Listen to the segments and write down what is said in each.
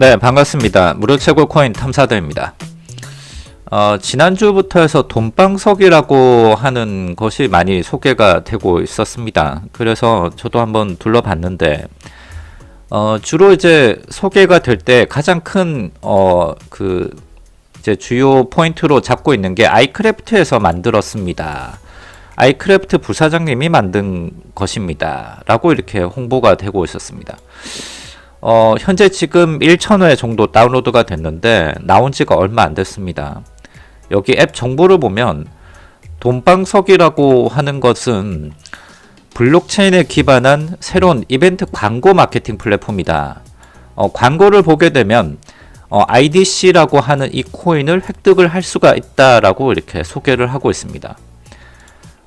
네, 반갑습니다. 무료 최고 코인 탐사대입니다. 어, 지난주부터 해서 돈방석이라고 하는 것이 많이 소개가 되고 있었습니다. 그래서 저도 한번 둘러봤는데, 어, 주로 이제 소개가 될 때 가장 큰, 어, 그, 이제 주요 포인트로 잡고 있는 게 아이크래프트에서 만들었습니다. 아이크래프트 부사장님이 만든 것입니다. 라고 이렇게 홍보가 되고 있었습니다. 어, 현재 지금 1,000회 정도 다운로드가 됐는데 나온 지가 얼마 안 됐습니다. 여기 앱 정보를 보면 돈방석이라고 하는 것은 블록체인에 기반한 새로운 이벤트 광고 마케팅 플랫폼이다. 어, 광고를 보게 되면 어, IDC라고 하는 이 코인을 획득을 할 수가 있다라고 이렇게 소개를 하고 있습니다.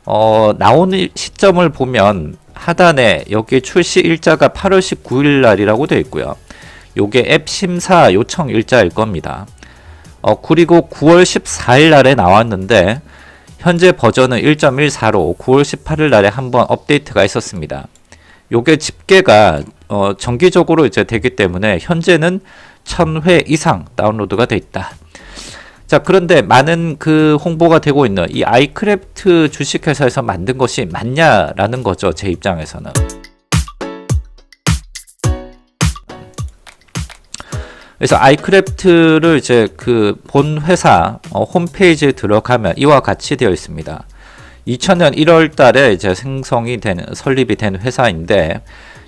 어, 나오는 시점을 보면 하단에 여기 출시 일자가 8월 19일 날이라고 되어 있고요. 요게 앱 심사 요청 일자일 겁니다. 어, 그리고 9월 14일 날에 나왔는데 현재 버전은 1.14로 9월 18일 날에 한번 업데이트가 있었습니다. 요게 집계가 어, 정기적으로 이제 되기 때문에 현재는 1000회 이상 다운로드가 돼 있다. 자, 그런데 많은 그 홍보가 되고 있는 이 아이크래프트 주식회사에서 만든 것이 맞냐라는 거죠. 제 입장에서는. 그래서 아이크래프트를 이제 그 본 회사 어, 홈페이지에 들어가면 이와 같이 되어 있습니다. 2000년 1월 달에 이제 생성이 된, 설립이 된 회사인데,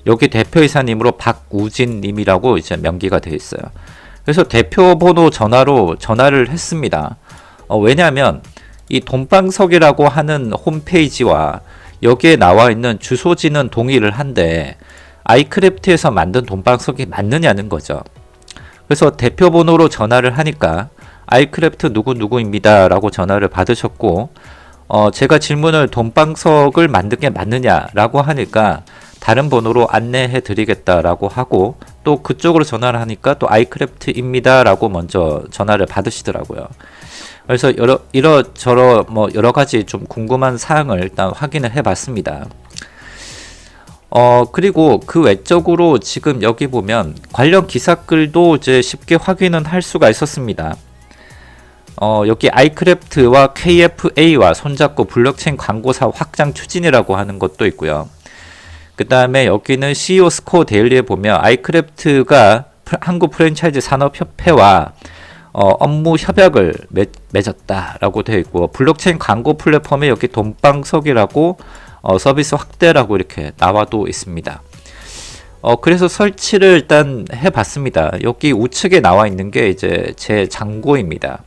여기 대표이사님으로 박우진 님이라고 이제 명기가 되어 있어요. 그래서 대표 번호 전화로 전화를 했습니다. 어, 왜냐하면 이 돈방석이라고 하는 홈페이지와 여기에 나와 있는 주소지는 동의를 한데 아이크래프트에서 만든 돈방석이 맞느냐는 거죠. 그래서 대표 번호로 전화를 하니까 아이크래프트 누구누구입니다 라고 전화를 받으셨고 어, 제가 질문을 돈방석을 만든 게 맞느냐라고 하니까 다른 번호로 안내해 드리겠다라고 하고 또 그쪽으로 전화를 하니까 또 아이크래프트입니다 라고 먼저 전화를 받으시더라고요. 그래서 여러 이러저러 뭐 여러 가지 좀 궁금한 사항을 일단 확인을 해 봤습니다. 어 그리고 그 외적으로 지금 여기 보면 관련 기사 글도 이제 쉽게 확인은 할 수가 있었습니다. 어 여기 아이크래프트와 KFA와 손잡고 블록체인 광고사 확장 추진이라고 하는 것도 있고요. 그 다음에 여기는 CEO 스코어 데일리에 보면 아이크래프트가 한국 프랜차이즈 산업협회와 어, 업무 협약을 맺, 맺었다라고 되어 있고 블록체인 광고 플랫폼에 여기 돈방석이라고 어, 서비스 확대라고 이렇게 나와도 있습니다. 어, 그래서 설치를 일단 해봤습니다. 여기 우측에 나와 있는 게 이제 제 잔고입니다.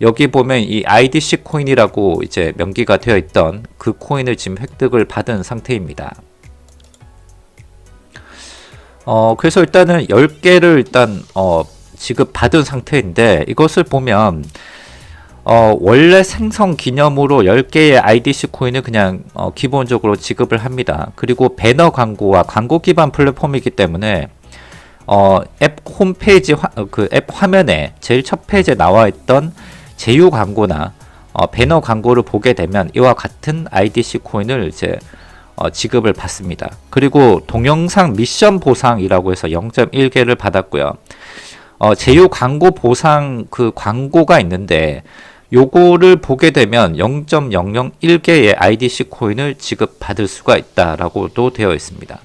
여기 보면 이 IDC 코인이라고 이제 명기가 되어 있던 그 코인을 지금 획득을 받은 상태입니다. 어, 그래서 일단은 10개를 일단, 어, 지급받은 상태인데, 이것을 보면, 어, 원래 생성 기념으로 10개의 IDC 코인을 그냥, 어, 기본적으로 지급을 합니다. 그리고 배너 광고와 광고 기반 플랫폼이기 때문에, 어, 앱 홈페이지, 화, 그앱 화면에 제일 첫 페이지에 나와 있던 제휴 광고나, 어, 배너 광고를 보게 되면 이와 같은 IDC 코인을 이제 어, 지급을 받습니다. 그리고 동영상 미션 보상이라고 해서 0.1개를 받았고요. 어, 제휴 광고 보상 그 광고가 있는데 요거를 보게 되면 0.001개의 IDC 코인을 지급받을 수가 있다라고도 되어 있습니다.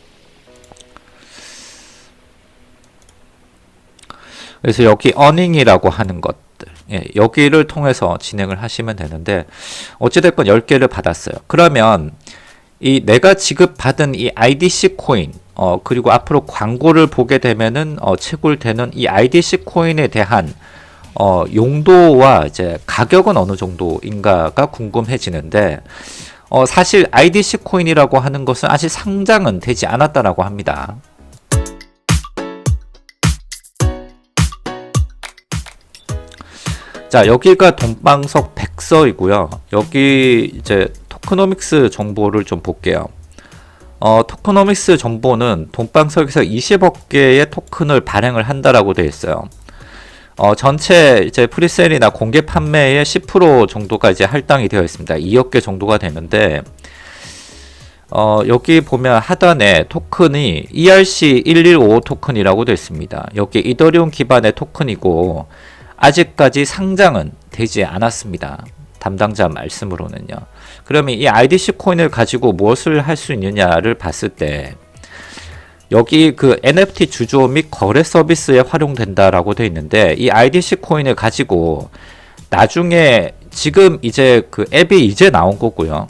그래서 여기 어닝이라고 하는 것들 예, 여기를 통해서 진행을 하시면 되는데 어찌됐건 10개를 받았어요. 그러면 이 내가 지급받은 이 IDC 코인 어 그리고 앞으로 광고를 보게 되면은 어 채굴되는 이 IDC 코인에 대한 어 용도와 이제 가격은 어느 정도인가가 궁금해지는데 어 사실 IDC 코인이라고 하는 것은 아직 상장은 되지 않았다라고 합니다. 자 여기가 돈방석 백서이고요. 여기 이제 토크노믹스 정보를 좀 볼게요. 어, 토크노믹스 정보는 돈방석에서 20억 개의 토큰을 발행을 한다라고 되어 있어요. 어, 전체 이제 프리셀이나 공개 판매의 10% 정도가 이제 할당이 되어 있습니다. 2억 개 정도가 되는데, 어, 여기 보면 하단에 토큰이 E ERC1155 토큰이라고 되어 있습니다. 여기 이더리움 기반의 토큰이고 아직까지 상장은 되지 않았습니다. 담당자 말씀으로는요. 그러면 이 IDC 코인을 가지고 무엇을 할 수 있느냐를 봤을 때 여기 그 NFT 주조 및 거래 서비스에 활용된다라고 되어 있는데 이 IDC 코인을 가지고 나중에 지금 이제 그 앱이 이제 나온 거고요.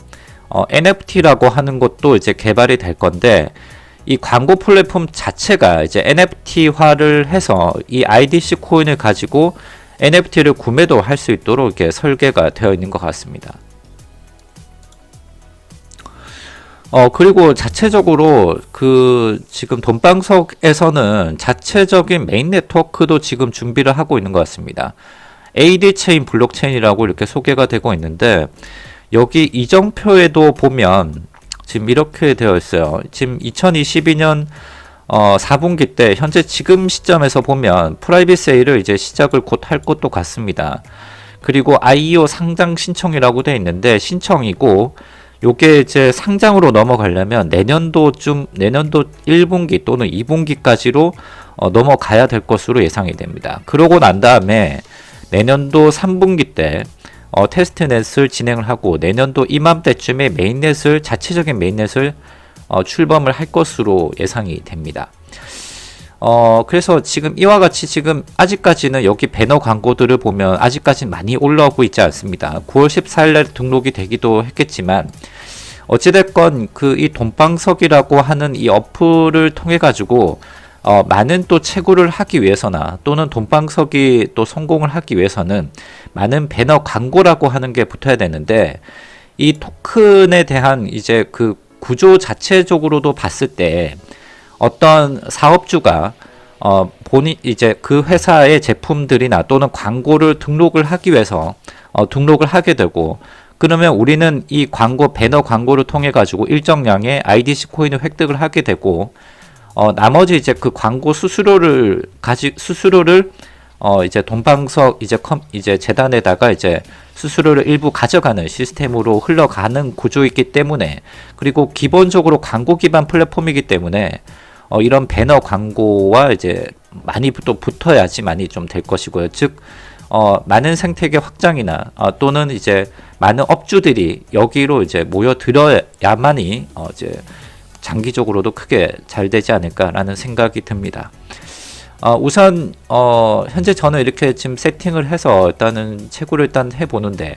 어, NFT라고 하는 것도 이제 개발이 될 건데 이 광고 플랫폼 자체가 이제 NFT화를 해서 이 IDC 코인을 가지고 NFT를 구매도 할 수 있도록 이렇게 설계가 되어 있는 것 같습니다. 어, 그리고 자체적으로 그 지금 돈방석에서는 자체적인 메인 네트워크도 지금 준비를 하고 있는 것 같습니다. AD 체인 블록체인이라고 이렇게 소개가 되고 있는데 여기 이정표에도 보면 지금 이렇게 되어 있어요. 지금 2022년 어, 4분기 때 현재 지금 시점에서 보면 프라이빗 세일을 이제 시작을 곧 할 것도 같습니다. 그리고 IEO 상장 신청이라고 되어 있는데 신청이고 요게 이제 상장으로 넘어가려면 내년도쯤 내년도 1분기 또는 2분기까지로 어, 넘어가야 될 것으로 예상이 됩니다. 그러고 난 다음에 내년도 3분기 때 어, 테스트넷을 진행을 하고 내년도 이맘때쯤에 메인넷을 자체적인 메인넷을 어, 출범을 할 것으로 예상이 됩니다. 어, 그래서 지금 이와 같이 지금 아직까지는 여기 배너 광고들을 보면 아직까지는 많이 올라오고 있지 않습니다. 9월 14일 날 등록이 되기도 했겠지만 어찌됐건 그 이 돈방석이라고 하는 이 어플을 통해 가지고 어, 많은 또 채굴을 하기 위해서나 또는 돈방석이 또 성공을 하기 위해서는 많은 배너 광고라고 하는 게 붙어야 되는데 이 토큰에 대한 이제 그 구조 자체적으로도 봤을 때 어떤 사업주가 어 본인 이제 그 회사의 제품들이나 또는 광고를 등록을 하기 위해서 어 등록을 하게 되고 그러면 우리는 이 광고 배너 광고를 통해 가지고 일정량의 IDC 코인을 획득을 하게 되고 어 나머지 이제 그 광고 수수료를 가지 수수료를 어 이제 돈방석 이제 컴 이제 재단에다가 이제 수수료를 일부 가져가는 시스템으로 흘러가는 구조이기 때문에 그리고 기본적으로 광고 기반 플랫폼이기 때문에 어, 이런 배너 광고와 이제 많이 또 붙어야지 많이 좀 될 것이고요. 즉, 어, 많은 생태계 확장이나 어, 또는 이제 많은 업주들이 여기로 이제 모여들어야만이 어, 이제 장기적으로도 크게 잘 되지 않을까라는 생각이 듭니다. 어, 우선 어, 현재 저는 이렇게 지금 세팅을 해서 일단은 채굴을 일단 해보는데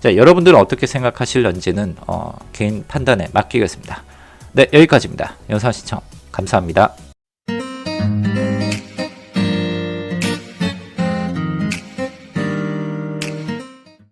자, 여러분들은 어떻게 생각하실런지는 어, 개인 판단에 맡기겠습니다. 네 여기까지입니다. 영상 시청 감사합니다.